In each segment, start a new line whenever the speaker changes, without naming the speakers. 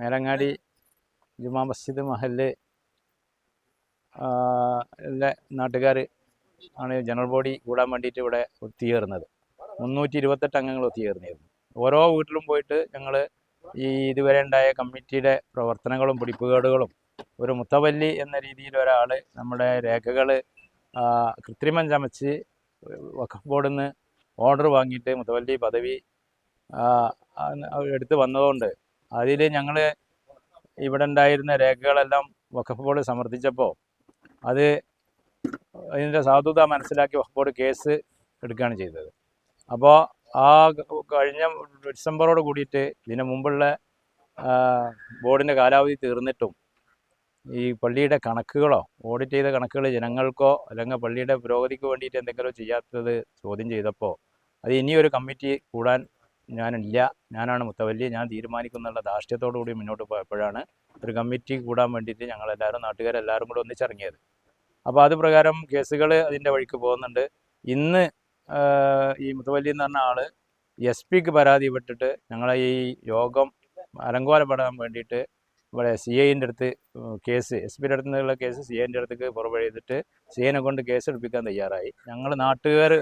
മേലങ്ങാടി ജുമാ മസ്ജിദ് മഹൽ എല്ലാ നാട്ടുകാർ ആണ് ജനറൽ ബോഡി കൂടാൻ വേണ്ടിയിട്ട് ഇവിടെ ഒത്തുചേർന്നത്. മുന്നൂറ്റി ഇരുപത്തെട്ട് അംഗങ്ങൾ ഒത്തുചേർന്നിരുന്നു. ഓരോ വീട്ടിലും പോയിട്ട് ഞങ്ങൾ ഈ ഇതുവരെ ഉണ്ടായ കമ്മിറ്റിയുടെ പ്രവർത്തനങ്ങളും പിടിപ്പുകേടുകളും ഒരു മുത്തവല്ലി എന്ന രീതിയിൽ ഒരാൾ നമ്മുടെ രേഖകൾ കൃത്രിമം ചമച്ച് വഖഫ് ബോർഡിൽ നിന്ന് ഓർഡർ വാങ്ങിയിട്ട് മുത്തവല്ലി പദവി എടുത്ത് വന്നതുകൊണ്ട് അതിൽ ഞങ്ങൾ ഇവിടെ ഉണ്ടായിരുന്ന രേഖകളെല്ലാം വഖഫ് ബോർഡ് സമർപ്പിച്ചപ്പോൾ അത് അതിന്റെ സാധുത മനസ്സിലാക്കി വഖഫ് ബോർഡ് കേസ് എടുക്കുകയാണ് ചെയ്തത്. അപ്പോൾ ആ കഴിഞ്ഞ ഡിസംബറോട് കൂടിയിട്ട് ഇതിന് മുമ്പുള്ള ബോർഡിന്റെ കാലാവധി തീർന്നിട്ടും ഈ പള്ളിയുടെ കണക്കുകളോ ഓഡിറ്റ് ചെയ്ത കണക്കുകൾ ജനങ്ങൾക്കോ അല്ലെങ്കിൽ പള്ളിയുടെ പുരോഗതിക്ക് വേണ്ടിയിട്ട് എന്തെങ്കിലും ചെയ്യാത്തത് ചോദ്യം ചെയ്തപ്പോൾ അത് ഇനിയൊരു കമ്മിറ്റി കൂടാൻ ഞാനില്ല. ഞാനാണ് മുത്തവല്ലി. ഞാൻ തീരുമാനിക്കുന്നുള്ള ധാർഷ്ട്യത്തോടു കൂടി മുന്നോട്ട് പോയപ്പോഴാണ് ഒരു കമ്മിറ്റി കൂടാൻ വേണ്ടിയിട്ട് ഞങ്ങളെല്ലാവരും നാട്ടുകാരെല്ലാവരും കൂടെ ഒന്നിച്ചിറങ്ങിയത്. അപ്പോൾ അത് പ്രകാരം കേസുകൾ അതിന്റെ വഴിക്ക് പോകുന്നുണ്ട്. ഇന്ന് ഈ മുത്തവല്ലി എന്ന് പറഞ്ഞ ആൾ എസ് പിക്ക് പരാതിപ്പെട്ടിട്ട് ഞങ്ങളെ ഈ യോഗം അലങ്കോലപ്പെടാൻ വേണ്ടിയിട്ട് ഇവിടെ സി ഐന്റെ അടുത്ത് കേസ് എസ് പിയുടെ അടുത്ത് നിന്നുള്ള കേസ് സി ഐന്റെ അടുത്തേക്ക് പുറപ്പെടുത്തിട്ട് സി ഐനെ കൊണ്ട് കേസ് എടുപ്പിക്കാൻ തയ്യാറായി. ഞങ്ങൾ നാട്ടുകാർ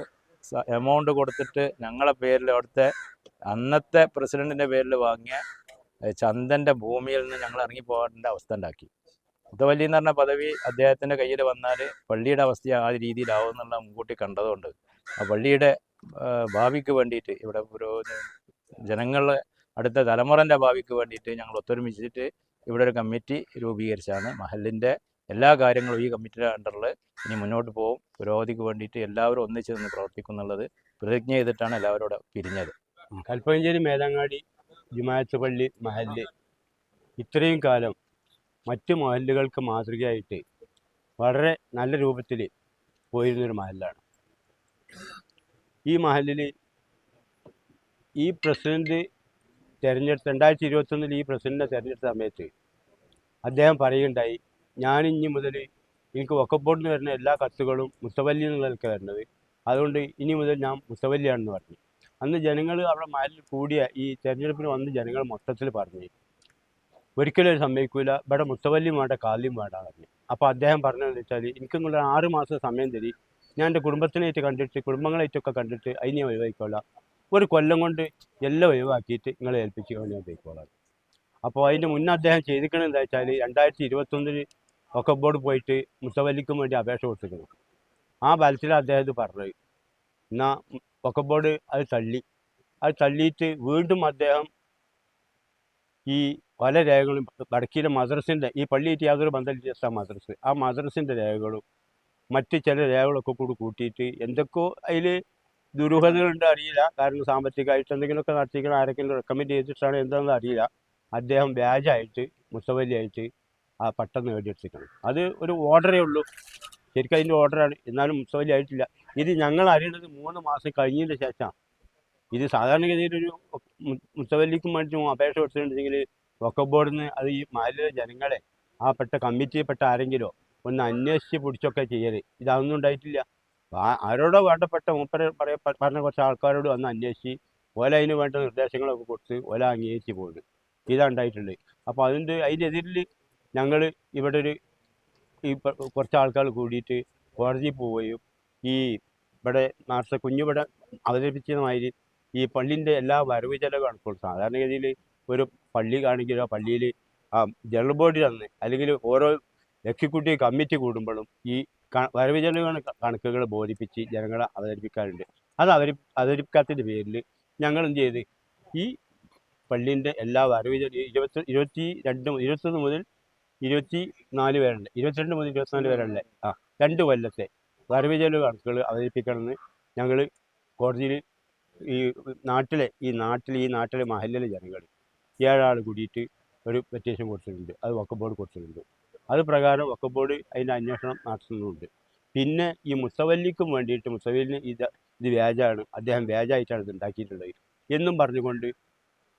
എമൗണ്ട് കൊടുത്തിട്ട് ഞങ്ങളെ പേരിൽ അവിടുത്തെ അന്നത്തെ പ്രസിഡന്റിന്റെ പേരിൽ വാങ്ങിയ ചന്ദന്റെ ഭൂമിയിൽ നിന്ന് ഞങ്ങൾ ഇറങ്ങി പോകേണ്ട അവസ്ഥ ഉണ്ടാക്കി. മുത്തവല്ലി എന്ന് പറഞ്ഞ പദവി അദ്ദേഹത്തിന്റെ കയ്യിൽ വന്നാൽ പള്ളിയുടെ അവസ്ഥ ആ രീതിയിലാവും എന്നുള്ള മുൻകൂട്ടി കണ്ടതുകൊണ്ട് ആ പള്ളിയുടെ ഭാവിക്ക് വേണ്ടിയിട്ട് ഇവിടെ ഒരു ജനങ്ങളെ അടുത്ത തലമുറന്റെ ഭാവിക്ക് വേണ്ടിയിട്ട് ഞങ്ങൾ ഒത്തൊരുമിച്ചിട്ട് ഇവിടെ ഒരു കമ്മിറ്റി രൂപീകരിച്ചാണ് മഹലിന്റെ എല്ലാ കാര്യങ്ങളും ഈ കമ്മിറ്റിയുടെ അണ്ടറിൽ ഇനി മുന്നോട്ട് പോകും. പുരോഗതിക്ക് വേണ്ടിയിട്ട് എല്ലാവരും ഒന്നിച്ച് നിന്ന് പ്രവർത്തിക്കും എന്നുള്ളത് പ്രതിജ്ഞ ചെയ്തിട്ടാണ് എല്ലാവരും ഇവിടെ പിരിഞ്ഞത്.
കൽപ്പഞ്ചേരി മേലങ്ങാടി ജുമായത്ത് പള്ളി മഹല്ല് ഇത്രയും കാലം മറ്റു മഹല്ലുകൾക്ക് മാതൃകയായിട്ട് വളരെ നല്ല രൂപത്തിൽ പോയിരുന്നൊരു മഹല്ലാണ്. ഈ മഹലിൽ ഈ പ്രസിഡന്റ് തെരഞ്ഞെടുത്ത് രണ്ടായിരത്തി ഇരുപത്തൊന്നിൽ ഈ പ്രസിഡന്റിനെ തിരഞ്ഞെടുത്ത സമയത്ത് അദ്ദേഹം പറയുകയുണ്ടായി ഞാൻ ഇനി മുതൽ എനിക്ക് വക്കപ്പോട്ടിന് വരുന്ന എല്ലാ കത്തുകളും മുത്തവല്ലി നിന്നൊക്കെ വരുന്നത്. അതുകൊണ്ട് ഇനി മുതൽ ഞാൻ മുത്തവല്ലിയാണെന്ന് പറഞ്ഞു. അന്ന് ജനങ്ങൾ അവിടെ മഹലിൽ കൂടിയ ഈ തെരഞ്ഞെടുപ്പിന് വന്ന് ജനങ്ങൾ മൊത്തത്തിൽ പറഞ്ഞു. ഒരിക്കലും സമ്മതിക്കൂല. ഇവിടെ മുത്തവല്ലിയും വേണ്ട കാലിയും വേണ്ട പറഞ്ഞു. അപ്പോൾ അദ്ദേഹം പറഞ്ഞതെന്ന് വെച്ചാൽ എനിക്ക് നിങ്ങളുടെ ആറ് മാസം സമയം തരി. ഞാൻ എന്റെ കുടുംബത്തിനായിട്ട് കണ്ടിട്ട് കുടുംബങ്ങളായിട്ടൊക്കെ കണ്ടിട്ട് അതിനെ ഒഴിവാക്കിക്കോളാം. ഒരു കൊല്ലം കൊണ്ട് എല്ലാം ഒഴിവാക്കിയിട്ട് നിങ്ങളെ ഏൽപ്പിച്ച് ഞാൻ പോയിക്കോളാം അപ്പോൾ അതിന്റെ മുന്നേ അദ്ദേഹം ചെയ്തിരിക്കണത് എന്താ വെച്ചാൽ രണ്ടായിരത്തി ഇരുപത്തൊന്നിൽ ഒക്കെ ബോർഡ് പോയിട്ട് മുത്തവല്ലിക്കും വേണ്ടി അപേക്ഷ കൊടുത്തിരുന്നു ആ ബലത്തിൽ അദ്ദേഹം ഇത് പറഞ്ഞത് എന്നാൽ ഒക്കെ ബോർഡ് അത് തള്ളി. അത് തള്ളിയിട്ട് വീണ്ടും അദ്ദേഹം ഈ പല രേഖകളും വടക്കിയിലെ മദ്രസിന്റെ ഈ പള്ളിയിട്ട് യാതൊരു ബന്ധമില്ലാത്ത മദ്രസ്. ആ മദ്രസിന്റെ രേഖകളും മറ്റ് ചില രേഖകളൊക്കെ കൂടി കൂട്ടിയിട്ട് എന്തൊക്കെയോ അതിൽ ദുരൂഹതകളുണ്ട് അറിയില്ല. കാരണം സാമ്പത്തികമായിട്ട് എന്തെങ്കിലുമൊക്കെ നടത്തിക്കണം ആരെങ്കിലും റെക്കമെൻഡ് ചെയ്തിട്ടാണ് എന്താണെന്ന് അറിയില്ല. അദ്ദേഹം വ്യാജമായിട്ട് മുത്തവല്ലിയായിട്ട് ആ പട്ടം നേടിയെടുത്തിരിക്കണം അത് ഒരു ഓർഡറേ ഉള്ളൂ. ശരിക്കും അതിന്റെ ഓർഡറാണ്. എന്നാലും മുസ്തഫലി ആയിട്ടില്ല. ഇത് ഞങ്ങൾ അറിയുന്നത് മൂന്ന് മാസം കഴിഞ്ഞതിന് ശേഷമാണ്. ഇത് സാധാരണഗതിയിൽ ഒരു മുസ്തഫലിക്കും മേടിച്ചു അപേക്ഷ കൊടുത്തിട്ടുണ്ടെങ്കിൽ വക്കഫ് ബോർഡിൽ നിന്ന് അത് ഈ മാലിന്യ ജനങ്ങളെ ആ പെട്ട കമ്മിറ്റിയിൽപ്പെട്ട ആരെങ്കിലോ ഒന്ന് അന്വേഷിച്ച് പിടിച്ചൊക്കെ ചെയ്യൽ. ഇതൊന്നും ഉണ്ടായിട്ടില്ല. ആരോടോ വേണ്ടപ്പെട്ട മൂപ്പര പറഞ്ഞ കുറച്ച് ആൾക്കാരോട് വന്ന് അന്വേഷിച്ച് ഓല അതിന് വേണ്ട നിർദ്ദേശങ്ങളൊക്കെ കൊടുത്ത് ഓല അംഗീകരിച്ച് പോകുന്നത് ഇതാണ് ഉണ്ടായിട്ടുള്ളത്. അപ്പോൾ അതിന്റെ അതിനെതിരിൽ ഞങ്ങൾ ഇവിടെ ഒരു ഈ കുറച്ച് ആൾക്കാർ കൂടിയിട്ട് കോടതിയിൽ പോവുകയും ഈ ഇവിടെ നാട്ടിലെ കുഞ്ഞിവിടെ അവതരിപ്പിച്ചതുമായി ഈ പള്ളിന്റെ എല്ലാ വരവ് ചെലവ് സാധാരണഗതിയിൽ ഒരു പള്ളി കാണിക്കുക പള്ളിയിൽ ജനറൽ ബോഡി തന്നെ അല്ലെങ്കിൽ ഓരോ എക്സിക്യൂട്ടീവ് കമ്മിറ്റി കൂടുമ്പോഴും ഈ വരവ് ചെലവ് കണക്ക് കണക്കുകൾ ബോധിപ്പിച്ച് ജനങ്ങളെ അവതരിപ്പിക്കാറുണ്ട്. അത് അവരി അവതരിപ്പിക്കാത്തതിന്റെ പേരിൽ ഞങ്ങൾ എന്ത് ചെയ്ത് ഈ പള്ളീന്റെ എല്ലാ വരവ് ചെലവ് ഇരുപത്തി ഇരുപത്തി രണ്ട് ഇരുപത്തൊന്ന് മുതൽ ഇരുപത്തി നാല് പേരുണ്ട്. ഇരുപത്തിരണ്ട് മുതൽ ഇരുപത്തിനാല് പേരുണ്ട് ആ രണ്ട് കൊല്ലത്തെ വരവ് ചെലവ് കണക്കുകൾ അവതരിപ്പിക്കണമെന്ന് ഞങ്ങൾ കോടതിയിൽ ഈ നാട്ടിലെ ഈ നാട്ടിൽ ഈ നാട്ടിലെ മഹല്ലിലെ ജനങ്ങൾ ഏഴാൾ കൂടിയിട്ട് ഒരു പെറ്റീഷൻ കൊടുത്തിട്ടുണ്ട്. അത് വക്കബോർഡ് കൊടുത്തിട്ടുണ്ട്. അത് പ്രകാരം വക്കം ബോർഡ് അതിന്റെ അന്വേഷണം നടത്തുന്നുണ്ട്. പിന്നെ ഈ മുസവല്ലിക്കും വേണ്ടിയിട്ട് മുസവല്ലിന് ഇത് ഇത് വ്യാജാണ് അദ്ദേഹം വ്യാജായിട്ടാണ് ഇത് ഉണ്ടാക്കിയിട്ടുള്ളത്. എന്നും പറഞ്ഞുകൊണ്ട്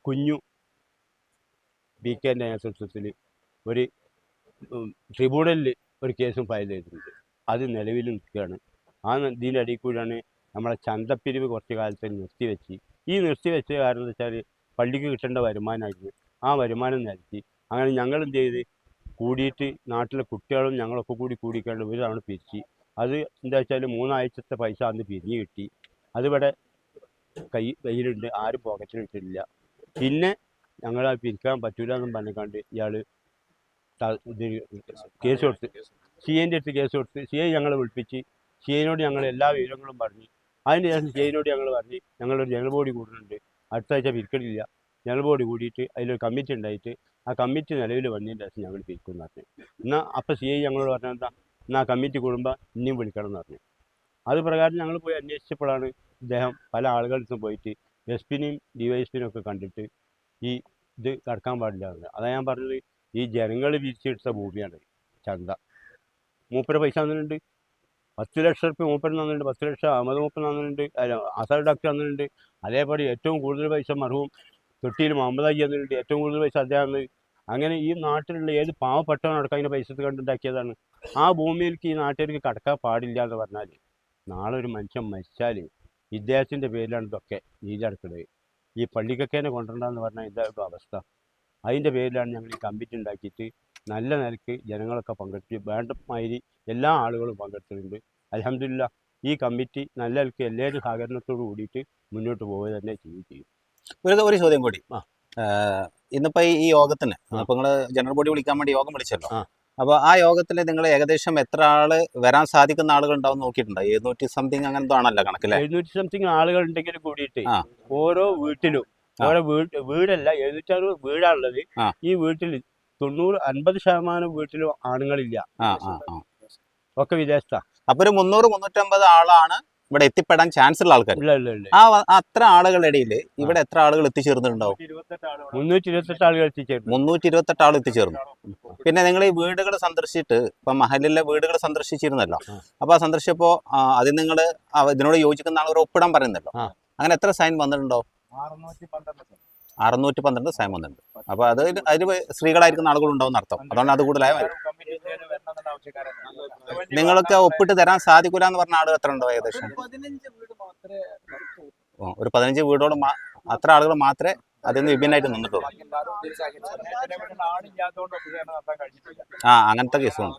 കുഞ്ഞു ബി കെന്റെ നേതൃത്വത്തിൽ ഒരു ട്രിബ്യൂണലിൽ ഒരു കേസും ഫയൽ ചെയ്തിട്ടുണ്ട്. അത് നിലവിൽ നിൽക്കുകയാണ്. ആ ഇതിന്റെ അടിയിൽ കൂടിയാണ് നമ്മളെ ചന്തപ്പിരിവ് കുറച്ച് കാലത്ത് നിർത്തിവെച്ച്. ഈ നിർത്തിവെച്ച കാരണം എന്ന് വെച്ചാൽ പള്ളിക്ക് കിട്ടേണ്ട വരുമാനമായിരുന്നു ആ വരുമാനം നിരത്തി അങ്ങനെ ഞങ്ങൾ എന്ത് ചെയ്ത്? കൂടിയിട്ട് നാട്ടിലെ കുട്ടികളും ഞങ്ങളൊക്കെ കൂടി കൂടിക്കേണ്ട ഒരു തവണ പിരിച്ച്. അത് എന്താ വെച്ചാൽ മൂന്നാഴ്ചത്തെ പൈസ അന്ന് പിരിഞ്ഞ് കിട്ടി. അതിവിടെ കൈ കയ്യിലുണ്ട്. ആരും പോക്കറ്റിലിട്ടില്ല പിന്നെ ഞങ്ങൾ പിരിക്കാൻ പറ്റൂല എന്നും പറഞ്ഞുകൊണ്ട് ഇയാൾ ഇത് കേസ് കൊടുത്ത് സി എന്റെ അടുത്ത് കേസ് കൊടുത്ത് സി ഐ ഞങ്ങളെ വിളിപ്പിച്ച് സി ഐനോട് ഞങ്ങൾ എല്ലാ വിവരങ്ങളും പറഞ്ഞു അതിന് ശേഷം സി ഐനോട് ഞങ്ങൾ പറഞ്ഞ് ഞങ്ങളൊരു ജനറൽ ബോഡി കൂടുന്നുണ്ട്. അടുത്ത ആഴ്ച പിരിക്കലില്ല. ജനറൽ ബോഡി കൂടിയിട്ട് അതിലൊരു കമ്മിറ്റി ഉണ്ടായിട്ട് ആ കമ്മിറ്റി നിലവിൽ വന്നതിന് ശേഷം ഞങ്ങൾ പിരിക്കും പറഞ്ഞു. എന്നാൽ അപ്പം സി ഐ ഞങ്ങളോട് പറഞ്ഞാൽ എന്താ? എന്നാൽ കമ്മിറ്റി കൂടുമ്പോൾ ഇനിയും വിളിക്കണം എന്ന് പറഞ്ഞു. അത് പ്രകാരം ഞങ്ങൾ പോയി അന്വേഷിച്ചപ്പോഴാണ് ഇദ്ദേഹം പല അടുത്തും പോയിട്ട് എസ് പിനെയും ഡി വൈ എസ് പിനെയും ഒക്കെ കണ്ടിട്ട് ഈ ഇത് കടക്കാൻ പാടില്ല അതാണ് അതാ ഞാൻ പറഞ്ഞത് ഈ ജനങ്ങൾ വിരിച്ചെടുത്ത ഭൂമിയാണ് ചന്ത. മൂപ്പര പൈസ തന്നിട്ടുണ്ട്. പത്ത് ലക്ഷം റുപ്യ മൂപ്പർ തന്നിട്ടുണ്ട്. പത്ത് ലക്ഷം അമത മൂപ്പർ തന്നിട്ടുണ്ട്. അല്ല ആസാർ ഡോക്ടർ തന്നിട്ടുണ്ട്. അതേപോലെ ഏറ്റവും കൂടുതൽ പൈസ മറുവും തൊട്ടിയിൽ മുഹമ്മദ് അജി തന്നിട്ടുണ്ട്. ഏറ്റവും കൂടുതൽ പൈസ അദ്ദേഹം അങ്ങനെ ഈ നാട്ടിലുള്ള ഏത് പാവപ്പെട്ടവനടക്കം അതിന്റെ പൈസ കണ്ടുണ്ടാക്കിയതാണ്. ആ ഭൂമിയിലേക്ക് ഈ നാട്ടുകാർക്ക് കടക്കാൻ പാടില്ല എന്ന് പറഞ്ഞാൽ നാളെ ഒരു മനുഷ്യൻ മരിച്ചാൽ ഇദ്ദേഹത്തിന്റെ പേരിലാണ് ഇതൊക്കെ നീതി നടക്കുന്നത്. ഈ പള്ളിക്കക്കേനെ കൊണ്ടുവരണ്ടെന്ന് പറഞ്ഞാൽ ഇതാ അവസ്ഥ. അതിന്റെ പേരിലാണ് ഞങ്ങൾ ഈ കമ്മിറ്റി ഉണ്ടാക്കിയിട്ട് നല്ല നിലയ്ക്ക് ജനങ്ങളൊക്കെ പങ്കെടുത്ത് വേണ്ട മാതിരി എല്ലാ ആളുകളും പങ്കെടുത്തിട്ടുണ്ട്. അലഹമില്ല ഈ കമ്മിറ്റി നല്ല നിലയ്ക്ക് എല്ലാവരും സഹകരണത്തോട് കൂടിയിട്ട് മുന്നോട്ട് പോവുക തന്നെ ചെയ്യും ചെയ്യും.
ഒരു ഒരു ചോദ്യം കൂടി.
ആ.
ഇന്നിപ്പോൾ ഇന്നിപ്പോ ഈ യോഗത്തിന്
അപ്പോൾ
അപ്പൊ നിങ്ങൾ ജനറൽ ബോഡി വിളിക്കാൻ വേണ്ടി യോഗം വിളിച്ചല്ലോ.
ആ.
അപ്പൊ ആ യോഗത്തിൽ നിങ്ങൾ ഏകദേശം എത്ര ആൾ വരാൻ സാധിക്കുന്ന ആളുകൾ ഉണ്ടാവും നോക്കിയിട്ടുണ്ടോ? എഴുന്നൂറ്റി സംതിങ് അങ്ങനത്തെ ആണല്ലോ കണക്കല്ലേ
എഴുന്നൂറ്റി സംതിങ് ആളുകൾ ഉണ്ടെങ്കിൽ കൂടിയിട്ട് ഓരോ വീട്ടിലും. ഓരോ വീട് വീടല്ല എഴുന്നൂറ്റാറ് വീടാണുള്ളത്. ഈ വീട്ടിൽ തൊണ്ണൂറ് അൻപത് ശതമാനം വീട്ടിലും ആണുങ്ങളില്ല. ഒക്കെ വിദേശത്താ.
അപ്പൊ ഒരു മുന്നൂറ് മുന്നൂറ്റമ്പത് ആളാണ് ഇവിടെ എത്തിപ്പെടാൻ ചാൻസ് ഉള്ള ആൾക്കാർ ആ അത്ര ആളുകളുടെ ഇടയിൽ ഇവിടെ എത്ര ആളുകൾ എത്തിച്ചേർന്നിട്ടുണ്ടാവും?
മുന്നൂറ്റി ഇരുപത്തെട്ട് ആളുകൾ എത്തിച്ചേർന്നു.
മുന്നൂറ്റി ഇരുപത്തെട്ട് ആൾ എത്തിച്ചേർന്നു പിന്നെ നിങ്ങൾ ഈ വീടുകൾ സന്ദർശിച്ചിട്ട് ഇപ്പൊ മഹലിലെ വീടുകൾ സന്ദർശിച്ചിരുന്നല്ലോ. അപ്പൊ ആ സന്ദർശിച്ചപ്പോ അതിൽ നിങ്ങൾ ഇതിനോട് യോജിക്കുന്ന ആളുകൾ ഒപ്പിടാൻ പറയുന്നല്ലോ. അങ്ങനെ എത്ര സൈൻ വന്നിട്ടുണ്ടോ?
അറുന്നൂറ്റി പന്ത്രണ്ട്
അറുന്നൂറ്റി ഉണ്ട് അപ്പൊ അത് അതിൽ സ്ത്രീകളായിരിക്കുന്ന ആളുകൾ ഉണ്ടാവും അർത്ഥം അതുകൊണ്ട് അത് കൂടുതലായ. നിങ്ങൾക്ക് ഒപ്പിട്ട് തരാൻ സാധിക്കൂല എന്ന് പറഞ്ഞ ആളുകൾ എത്ര ഉണ്ടോ ഏകദേശം? ഒരു പതിനഞ്ച് വീടോട് അത്ര ആളുകൾ മാത്രമേ അതിൽ നിന്ന് വിഭിന്നമായിട്ട് നിന്നിട്ടുള്ളൂ. ആ അങ്ങനത്തെ കേസുമാണ്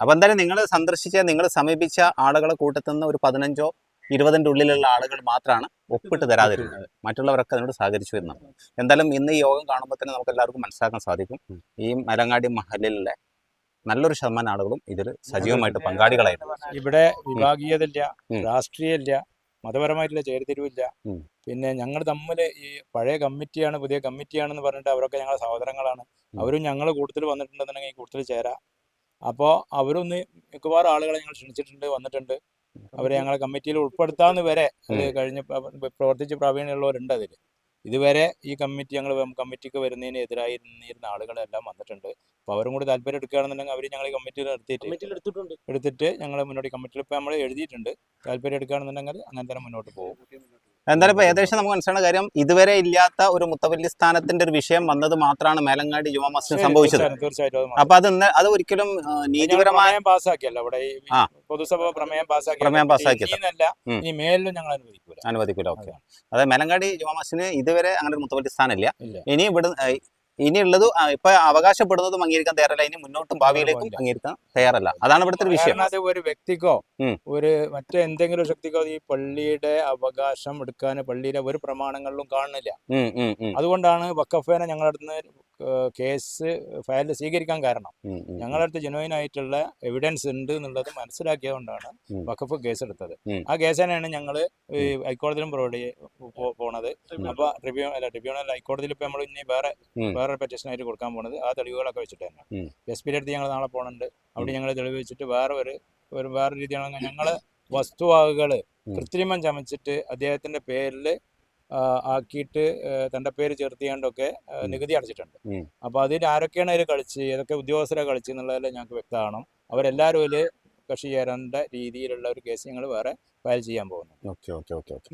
അപ്പൊ എന്തായാലും നിങ്ങൾ സന്ദർശിച്ച നിങ്ങൾ സമീപിച്ച ആളുകളെ കൂട്ടത്തിൽ നിന്ന് ഒരു പതിനഞ്ചോ ഇരുപതിന്റെ ഉള്ളിലുള്ള ആളുകൾ മാത്രമാണ് ഒപ്പിട്ട് തരാതിരുന്നത്. മറ്റുള്ളവരൊക്കെ അതിനോട് സഹകരിച്ചു വരുന്നത് എന്തായാലും ഇന്ന് ഈ യോഗം കാണുമ്പോൾ തന്നെ നമുക്ക് എല്ലാവർക്കും മനസ്സിലാക്കാൻ സാധിക്കും. ഈ മലങ്ങാടി മഹലിലെ നല്ലൊരു ശതമാനം ആളുകളും ഇതിൽ സജീവമായിട്ട് പങ്കാളികളായിരുന്നു
ഇവിടെ വിഭാഗീയതയില്ല
ഉം.
രാഷ്ട്രീയമില്ല മതപരമായിട്ടുള്ള ചേരിതിരിവില്ല. പിന്നെ ഞങ്ങൾ തമ്മിൽ ഈ പഴയ കമ്മിറ്റിയാണ് പുതിയ കമ്മിറ്റിയാണെന്ന് പറഞ്ഞിട്ട് അവരൊക്കെ ഞങ്ങളെ സഹോദരങ്ങളാണ്. അവരും ഞങ്ങൾ കൂടുതൽ വന്നിട്ടുണ്ടെന്നുണ്ടെങ്കിൽ കൂടുതൽ ചേരാം. അപ്പോൾ അവരൊന്ന് മിക്കവാറും ആളുകളെ ഞങ്ങൾ ക്ഷണിച്ചിട്ടുണ്ട് വന്നിട്ടുണ്ട്. അവരെ ഞങ്ങളെ കമ്മിറ്റിയിൽ ഉൾപ്പെടുത്താന്ന് വരെ അത്
കഴിഞ്ഞ
കഴിഞ്ഞ് പ്ര- പ്രവർത്തിച്ച് പ്രാവീണ്യമുള്ളവരുണ്ട് അതിൽ ഇതുവരെ ഈ കമ്മിറ്റി ഞങ്ങൾ കമ്മിറ്റിക്ക് വരുന്നതിന് എതിരായി നിന്നിരുന്ന ആളുകളെല്ലാം വന്നിട്ടുണ്ട്. അപ്പോൾ അവരും കൂടി താല്പര്യം എടുക്കുകയാണെന്നുണ്ടെങ്കിൽ അവർ ഞങ്ങൾ ഈ കമ്മിറ്റിയിൽ എടുത്തിട്ട് എടുത്തിട്ട് ഞങ്ങൾ മുന്നോട്ട് കമ്മിറ്റിയിൽ ഇപ്പോൾ നമ്മൾ എഴുതിയിട്ടുണ്ട്. താല്പര്യം എടുക്കുകയാണെന്നുണ്ടെങ്കിൽ അങ്ങനെ തന്നെ മുന്നോട്ട് പോകും.
എന്തായാലും ഇപ്പോൾ ഏകദേശം നമുക്ക് മനസ്സിലാണ് കാര്യം ഇതുവരെ ഇല്ലാത്ത ഒരു മുത്തവല്ലി സ്ഥാനത്തിന്റെ ഒരു വിഷയം വന്നത് മാത്രമാണ് മേലങ്ങാടി ജുമാ മസ്ജിദ് സംഭവിച്ചത്. അപ്പൊ അത് അത് ഒരിക്കലും നീതിപരമായ
പ്രമേയം പാസ്സാക്കിയല്ലോ ഇവിടെ പൊതുസഭ പ്രമേയം പാസ്സാക്കി
പ്രമേയം.
ഇനി മേലിലും ഞങ്ങൾ അനുവദിക്കൂല.
അനുവദിക്കില്ല ഓക്കെ. അതായത് മേലങ്ങാടി ജുമാ മസ്ജിദിന് ഇതുവരെ അങ്ങനെ ഒരു മുത്തവല്ലി സ്ഥാനം
ഇല്ല.
ഇനി ഇവിടെ ഇനിയുള്ളത് ഇപ്പൊ അവകാശപ്പെടുന്നതും അംഗീകരിക്കാൻ തയ്യാറല്ല. ഇനി മുന്നോട്ടും ഭാവിയിലേക്കും. അംഗീകരിക്കാൻ തയ്യാറല്ല. അതാണ് ഇവിടുത്തെ ഒരു വിഷയം.
അത് ഒരു വ്യക്തിക്കോ ഒരു മറ്റേ എന്തെങ്കിലും ശക്തിക്കോ ഈ പള്ളിയുടെ അവകാശം എടുക്കാൻ പള്ളിയിലെ ഒരു പ്രമാണങ്ങളിലും കാണുന്നില്ല. അതുകൊണ്ടാണ് വക്കഫേനെ ഞങ്ങളുടെ അടുത്ത് കേസ് ഫയൽ സ്വീകരിക്കാൻ കാരണം. ഞങ്ങളുടെ അടുത്ത് ജെനുവൻ ആയിട്ടുള്ള എവിഡൻസ് ഉണ്ട് എന്നുള്ളത് മനസ്സിലാക്കിയതുകൊണ്ടാണ്. വഖഫ് കേസ് എടുത്തത് ആ കേസ് തന്നെയാണ് ഞങ്ങൾ ഈ ഹൈക്കോടതിയിലും പ്രൊവൈഡ് പോണത്. അപ്പൊ ട്രിബ്യൂണൽ അല്ല ട്രിബ്യൂണൽ ഹൈക്കോടതിയിൽ ഇപ്പൊ നമ്മൾ ഇനി വേറെ വേറെ പെറ്റീഷൻ ആയിട്ട് കൊടുക്കാൻ പോണത് ആ തെളിവുകളൊക്കെ വെച്ചിട്ട് തന്നെ എസ് പിയുടെ അടുത്ത് ഞങ്ങൾ നാളെ പോകണുണ്ട് അവിടെ ഞങ്ങൾ തെളിവ് വെച്ചിട്ട് വേറെ ഒരു ഒരു വേറെ രീതിയാണ് ഞങ്ങൾ വസ്തുവകകൾ കൃത്രിമം ചമച്ചിട്ട് അദ്ദേഹത്തിന്റെ പേരിൽ ആക്കിയിട്ട് തന്റെ പേര് ചേർത്തിയാണ്ടൊക്കെ. നികുതി അടച്ചിട്ടുണ്ട്.
അപ്പോൾ
അപ്പൊ അതിൽ ആരൊക്കെയാണ് അതിൽ കളിച്ച് ഏതൊക്കെ ഉദ്യോഗസ്ഥരെ കളിച്ച് എന്നുള്ളതെല്ലാം ഞങ്ങൾക്ക് വ്യക്തമാണ് അവരെല്ലാവരും അതിൽ കക്ഷി ചേരേണ്ട രീതിയിലുള്ള ഒരു കേസ് ഞങ്ങൾ വേറെ ഫയൽ ചെയ്യാൻ പോകുന്നു
ഓക്കെ ഓക്കെ ഓക്കെ ഓക്കെ.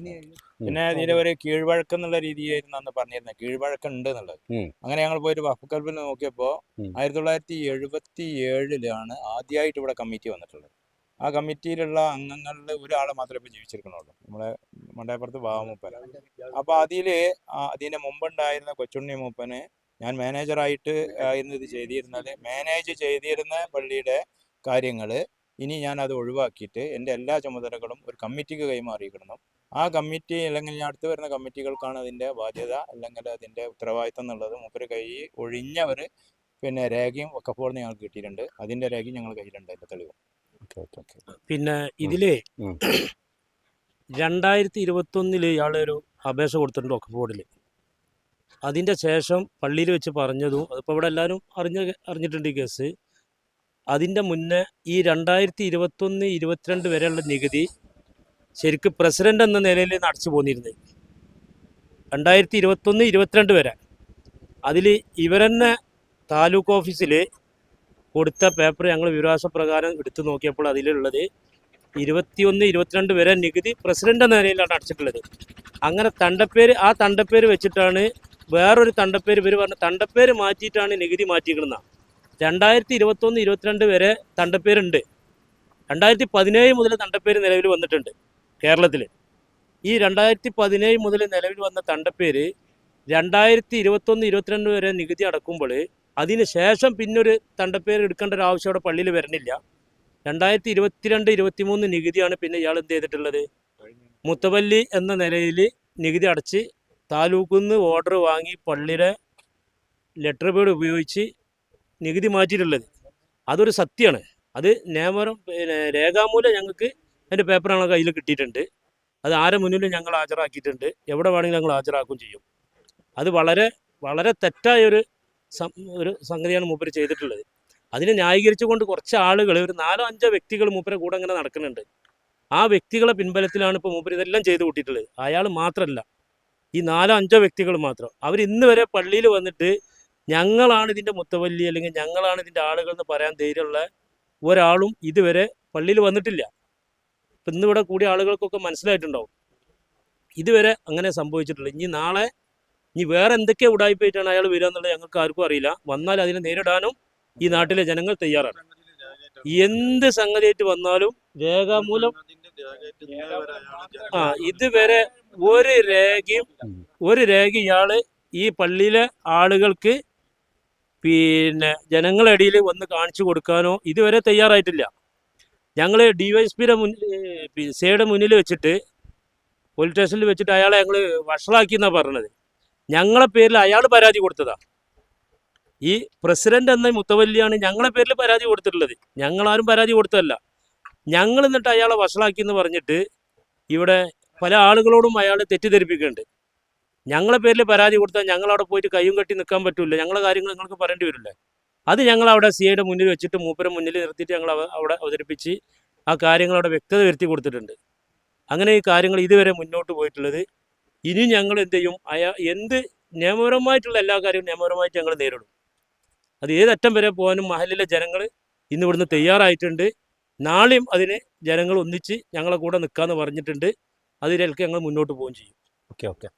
പിന്നെ ഇതിലെ ഒരു കീഴ്വഴക്കം എന്നുള്ള രീതിയായിരുന്നു അന്ന് പറഞ്ഞിരുന്നത്. കീഴ്വഴക്കം ഉണ്ട് എന്നുള്ളത്. അങ്ങനെ ഞങ്ങൾ പോയിട്ട് വഫക്കൽപ്പിൽ നോക്കിയപ്പോൾ. ആയിരത്തി തൊള്ളായിരത്തി എഴുപത്തി ഏഴിലാണ് ആദ്യമായിട്ട് ഇവിടെ കമ്മിറ്റി വന്നിട്ടുള്ളത്. ആ കമ്മിറ്റിയിലുള്ള അംഗങ്ങളിൽ ഒരാളെ മാത്രമേ ഇപ്പോൾ ജീവിച്ചിരിക്കണുള്ളൂ. നമ്മളെ മണ്ടയപ്പുറത്ത് ബാവമൂപ്പൻ അപ്പോൾ അതിൽ അതിന് മുമ്പുണ്ടായിരുന്ന കൊച്ചുണ്ണി മൂപ്പന് ഞാൻ മാനേജറായിട്ട് ആയിരുന്നു ഇത് ചെയ്തിരുന്നത്. മാനേജ് ചെയ്തിരുന്ന പള്ളിയുടെ കാര്യങ്ങൾ ഇനി ഞാൻ അത് ഒഴിവാക്കിയിട്ട് എന്റെ എല്ലാ ചുമതലകളും ഒരു കമ്മിറ്റിക്ക് കൈമാറിയിരിക്കണം ആ കമ്മിറ്റി അല്ലെങ്കിൽ ഞാൻ അടുത്ത് വരുന്ന കമ്മിറ്റികൾക്കാണ് അതിന്റെ ബാധ്യത അല്ലെങ്കിൽ അതിന്റെ ഉത്തരവാദിത്തം എന്നുള്ളത് മൂപ്പര് കൈ ഒഴിഞ്ഞ ഒരു പിന്നെ രേഖയും ഒക്കെ ഇപ്പോൾ ഞങ്ങൾക്ക് കിട്ടിയിട്ടുണ്ട്. അതിന്റെ രേഖയും ഞങ്ങൾ കയ്യിലുണ്ട് അതിന്റെ തെളിവ്.
പിന്നെ
ഇതിൽ.
രണ്ടായിരത്തി ഇരുപത്തൊന്നിൽ ഇയാളെ ഒരു അപേക്ഷ കൊടുത്തിട്ടുണ്ട് വഖഫ് ബോർഡിൽ അതിന്റെ ശേഷം പള്ളിയിൽ വെച്ച് പറഞ്ഞതും അതിപ്പോൾ ഇവിടെ എല്ലാവരും അറിഞ്ഞ അറിഞ്ഞിട്ടുണ്ട് ഈ കേസ്. അതിന്റെ മുന്നേ ഈ രണ്ടായിരത്തി ഇരുപത്തൊന്ന് ഇരുപത്തിരണ്ട് വരെയുള്ള നികുതി ശരിക്ക് പ്രസിഡന്റ് എന്ന നിലയിൽ അടച്ചു പോന്നിരുന്നത് രണ്ടായിരത്തി ഇരുപത്തൊന്ന് ഇരുപത്തിരണ്ട് വരെ. അതിൽ ഇവരെന്നെ താലൂക്ക് ഓഫീസിൽ കൊടുത്ത പേപ്പർ ഞങ്ങൾ വിവരാസപ്രകാരം എടുത്തു നോക്കിയപ്പോൾ അതിലുള്ളത് ഇരുപത്തിയൊന്ന് ഇരുപത്തിരണ്ട് വരെ നികുതി പ്രസിഡന്റ് എന്ന നിലയിലാണ് അടച്ചിട്ടുള്ളത്. അങ്ങനെ തണ്ടപ്പേര് ആ തണ്ടപ്പേര് വെച്ചിട്ടാണ് വേറൊരു തണ്ടപ്പേര് ഇവർ പറഞ്ഞ തണ്ടപ്പേര് മാറ്റിയിട്ടാണ് നികുതി മാറ്റിയിരിക്കുന്നത്. രണ്ടായിരത്തി ഇരുപത്തൊന്ന് ഇരുപത്തിരണ്ട് വരെ തണ്ടപ്പേരുണ്ട്. രണ്ടായിരത്തി പതിനേഴ് മുതൽ തണ്ടപ്പേര് നിലവിൽ വന്നിട്ടുണ്ട് കേരളത്തിൽ. ഈ രണ്ടായിരത്തി പതിനേഴ് മുതൽ നിലവിൽ വന്ന തണ്ടപ്പേര് രണ്ടായിരത്തി ഇരുപത്തൊന്ന് ഇരുപത്തിരണ്ട് വരെ നികുതി അടക്കുമ്പോൾ അതിന് ശേഷം പിന്നൊരു തണ്ടപ്പേര് എടുക്കേണ്ട ഒരു ആവശ്യം അവിടെ പള്ളിയിൽ വരുന്നില്ല. രണ്ടായിരത്തി ഇരുപത്തിരണ്ട് ഇരുപത്തിമൂന്ന് നികുതിയാണ് പിന്നെ ഇയാൾ എന്ത് ചെയ്തിട്ടുള്ളത്? മുത്തവല്ലി എന്ന നിലയിൽ നികുതി അടച്ച് താലൂക്കിൽ നിന്ന് ഓർഡർ വാങ്ങി പള്ളിയുടെ ലെറ്റർ പേഡ് ഉപയോഗിച്ച് നികുതി മാറ്റിയിട്ടുള്ളത്. അതൊരു സത്യമാണ്. അത് നിയമപരം പിന്നെ രേഖാമൂലം ഞങ്ങൾക്ക് അതിന്റെ പേപ്പറാണ് കയ്യിൽ കിട്ടിയിട്ടുണ്ട്. അത് ആരെ മുന്നിലും ഞങ്ങൾ ഹാജരാക്കിയിട്ടുണ്ട്. എവിടെ വേണമെങ്കിലും ഞങ്ങൾ ഹാജരാക്കുകയും ചെയ്യും. അത് വളരെ വളരെ തെറ്റായ ഒരു സംഗതിയാണ് മൂപ്പര് ചെയ്തിട്ടുള്ളത്. അതിനെ ന്യായീകരിച്ചുകൊണ്ട് കുറച്ച് ആളുകൾ ഒരു നാലോ അഞ്ചോ വ്യക്തികൾ മൂപ്പരെ കൂടെ അങ്ങനെ നടക്കുന്നുണ്ട്. ആ വ്യക്തികളെ പിൻബലത്തിലാണ് ഇപ്പോൾ മൂപ്പര് ഇതെല്ലാം ചെയ്തു കൂട്ടിയിട്ടുള്ളത്. അയാൾ മാത്രമല്ല ഈ നാലോ അഞ്ചോ വ്യക്തികൾ മാത്രം. അവർ ഇന്ന് വരെ പള്ളിയിൽ വന്നിട്ട് ഞങ്ങളാണ് ഇതിന്റെ മുത്തവല്ലി അല്ലെങ്കിൽ ഞങ്ങളാണ് ഇതിന്റെ ആളുകൾ എന്ന് പറയാൻ ധൈര്യമുള്ള ഒരാളും ഇതുവരെ പള്ളിയിൽ വന്നിട്ടില്ല. ഇപ്പം ഇന്നിവിടെ കൂടിയ ആളുകൾക്കൊക്കെ മനസ്സിലായിട്ടുണ്ടാവും. ഇതുവരെ അങ്ങനെ സംഭവിച്ചിട്ടില്ല. ഇനി നാളെ ഇനി വേറെ എന്തൊക്കെ ഉടായിപ്പോയിട്ടാണ് അയാൾ വരിക എന്നുള്ളത് ഞങ്ങൾക്ക് ആർക്കും അറിയില്ല. വന്നാൽ അതിനെ നേരിടാനും ഈ നാട്ടിലെ ജനങ്ങൾ തയ്യാറാണ്. എന്ത് സംഗതിയായിട്ട് വന്നാലും രേഖാമൂലം ആ ഇതുവരെ ഒരു രേഖയും ഒരു രേഖ ഇയാൾ ഈ പള്ളിയിലെ ആളുകൾക്ക് പിന്നെ ജനങ്ങളുടെ ഇടയിൽ വന്ന് കാണിച്ചു കൊടുക്കാനോ ഇതുവരെ തയ്യാറായിട്ടില്ല. ഞങ്ങൾ ഡിവൈഎസ്പിയുടെ മുന്നിൽ സേയുടെ മുന്നിൽ വെച്ചിട്ട് പോലീസ് സ്റ്റേഷനിൽ വെച്ചിട്ട് അയാളെ ഞങ്ങൾ വഷളാക്കി എന്നാണ് പറഞ്ഞത്. ഞങ്ങളെ പേരിൽ അയാൾ പരാതി കൊടുത്തതാ. ഈ പ്രസിഡന്റ് എന്ന മുത്തവല്ലിയാണ് ഞങ്ങളെ പേരിൽ പരാതി കൊടുത്തിട്ടുള്ളത്. ഞങ്ങളാരും പരാതി കൊടുത്തതല്ല. ഞങ്ങൾ എന്നിട്ട് അയാളെ വഷളാക്കി എന്ന് പറഞ്ഞിട്ട് ഇവിടെ പല ആളുകളോടും അയാൾ തെറ്റിദ്ധരിപ്പിക്കുന്നുണ്ട്. ഞങ്ങളെ പേരിൽ പരാതി കൊടുത്താൽ ഞങ്ങൾ അവിടെ പോയിട്ട് കയ്യും കെട്ടി നിൽക്കാൻ പറ്റില്ല ഞങ്ങളുടെ കാര്യങ്ങൾ നിങ്ങൾക്ക് പറയേണ്ടി വരില്ലേ? അത് ഞങ്ങൾ അവിടെ സി ഐയുടെ മുന്നിൽ വെച്ചിട്ട് മൂപ്പരെ മുന്നിൽ നിർത്തിയിട്ട് ഞങ്ങൾ അവ- അവിടെ അവതരിപ്പിച്ച് ആ കാര്യങ്ങൾ അവിടെ വ്യക്തത വരുത്തി കൊടുത്തിട്ടുണ്ട്. അങ്ങനെ ഈ കാര്യങ്ങൾ ഇതുവരെ മുന്നോട്ട് പോയിട്ടുള്ളത് ഇനി ഞങ്ങൾ എന്ത് ചെയ്യും? അയാ എന്ത് നിയമപരമായിട്ടുള്ള എല്ലാ കാര്യവും നിയമപരമായിട്ട് ഞങ്ങൾ നേരിടും. അത് ഏതറ്റം വരെ പോകാനും മഹലിലെ ജനങ്ങൾ ഇന്ന് ഇവിടുന്ന് തയ്യാറായിട്ടുണ്ട്. നാളെയും അതിന് ജനങ്ങൾ ഒന്നിച്ച് ഞങ്ങളെ കൂടെ നിൽക്കാമെന്ന് പറഞ്ഞിട്ടുണ്ട്. അതിലേക്ക് ഞങ്ങൾ മുന്നോട്ട് പോവുകയും ചെയ്യും.
Okay okay.